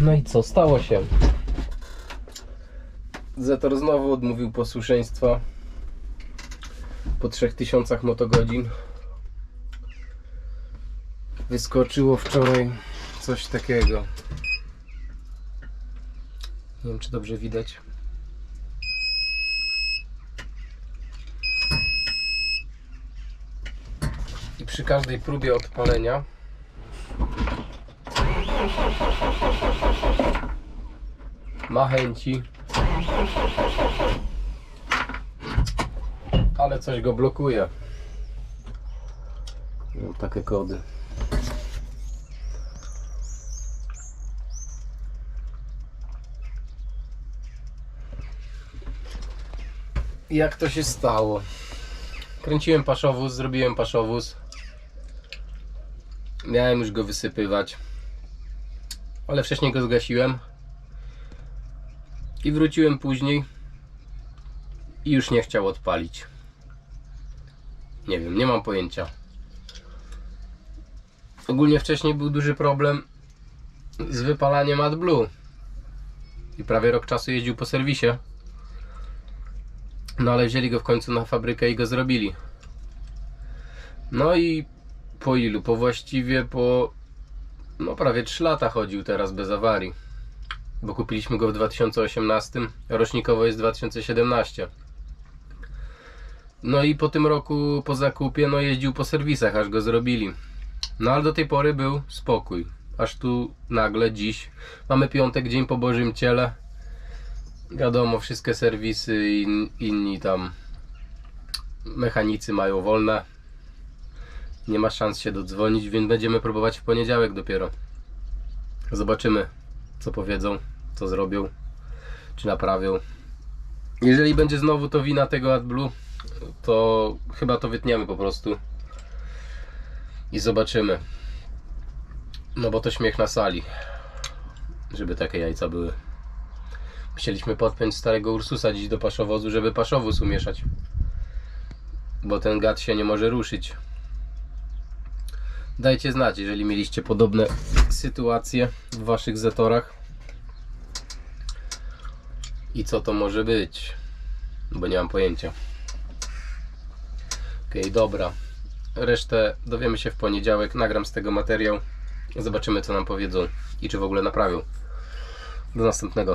No i co? Stało się. Zetor znowu odmówił posłuszeństwa po 3000 motogodzin. Wyskoczyło wczoraj coś takiego. Nie wiem, czy dobrze widać. I przy każdej próbie odpalenia ma chęci, ale coś go blokuje. Mam takie kody. Jak to się stało? Kręciłem paszowóz, zrobiłem paszowóz. Miałem już go wysypywać. Ale wcześniej go zgasiłem. I wróciłem później. I już nie chciał odpalić. Nie wiem, nie mam pojęcia. Ogólnie wcześniej był duży problem z wypalaniem AdBlue. I prawie rok czasu jeździł po serwisie. No ale wzięli go w końcu na fabrykę i go zrobili. No i po ilu? Po właściwie po no prawie 3 lata chodził teraz bez awarii. Bo kupiliśmy go w 2018, rocznikowo jest 2017. No i po tym roku po zakupie no jeździł po serwisach aż go zrobili. No ale do tej pory był spokój. Aż tu nagle dziś mamy piątek, dzień po Bożym Ciele. Wiadomo, wszystkie serwisy i inni tam mechanicy mają wolne. Nie ma szans się dodzwonić, więc będziemy próbować w poniedziałek dopiero. Zobaczymy, co powiedzą, co zrobią, czy naprawią. Jeżeli będzie znowu to wina tego AdBlue, to chyba to wytniemy po prostu i zobaczymy. No bo to śmiech na sali, żeby takie jajca były. Chcieliśmy podpiąć starego Ursusa dziś do paszowozu, żeby paszowóz umieszać. Bo ten gad się nie może ruszyć. Dajcie znać, jeżeli mieliście podobne sytuacje w waszych zetorach. I co to może być? Bo nie mam pojęcia. Okej, dobra. Resztę dowiemy się w poniedziałek. Nagram z tego materiał. Zobaczymy, co nam powiedzą i czy w ogóle naprawią. Do następnego.